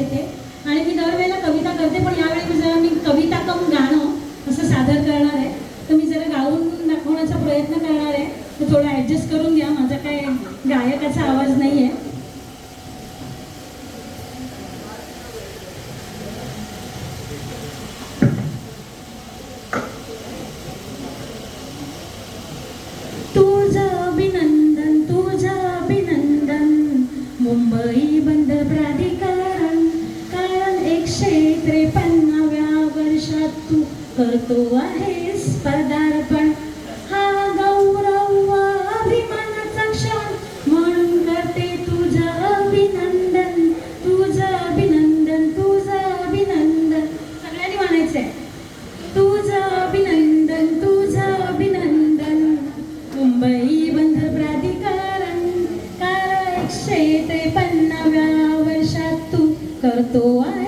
येते. आणि मी दरवेळेला कविता करते पण यावेळी मी जरा मी कविता कम गाणं असं सादर करणार आहे. तर मी जरा गाऊन दाखवण्याचा प्रयत्न करणार आहे. तर थोडं ॲडजस्ट करून घ्या माझा काय गायकाचा आवाज नाही आहे वर्षात तू करतो आहेस पदार्पण. हा गौरव अभिमानाचा क्षण म्हणून करते तुझं अभिनंदन तुझं अभिनंदन तुझं अभिनंदन. सगळ्यांनी म्हणायचंय. तुझं अभिनंदन तुझं अभिनंदन. मुंबई बंद प्राधिकरण कार एकशे त्रेपन्नाव्या वर्षात तू करतो आहे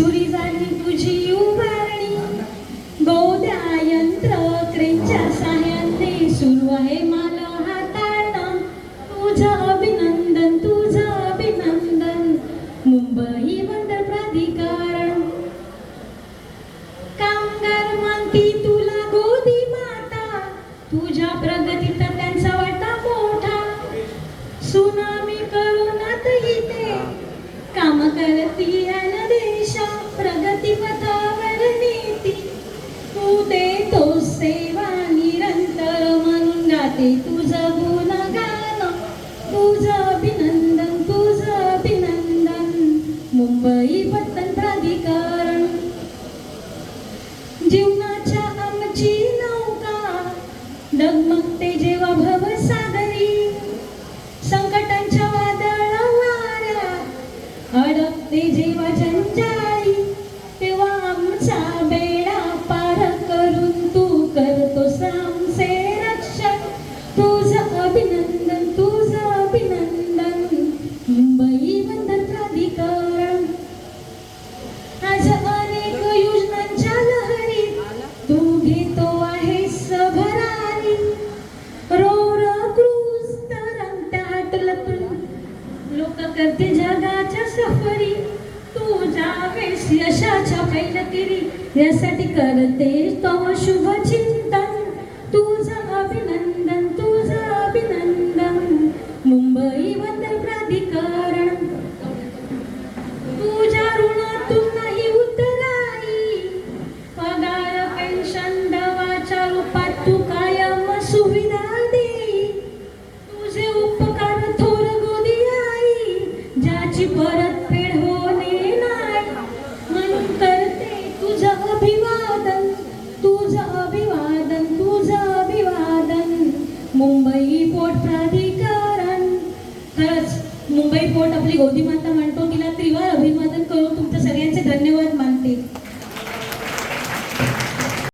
सुरी झाली तुझी उभारणी. गोद्या यंत्र क्रेनच्या साह्याने सुरू आहे माल हाताळणं तुझं अभिनंदन तुझं अभिनंदन. मुंबई सेवा निरंतर म्हणून गाते तुझं गुणगान. तुझं अभिनंदन तुझं अभिनंदन. मुंबई पत्तन प्राधिकरण. जीवनाच्या करते जगाच्या सफरी. तू जावेस यशाच्या पैलकिरी यासाठी करते तो शुभ चिंतन तुझा मुंबई पोर्ट प्राधिकरण. खरंच मुंबई पोर्ट आपली गोदी माता म्हणतो तिला त्रिवार अभिवादन करून तुमच्या सगळ्यांचे धन्यवाद मानते.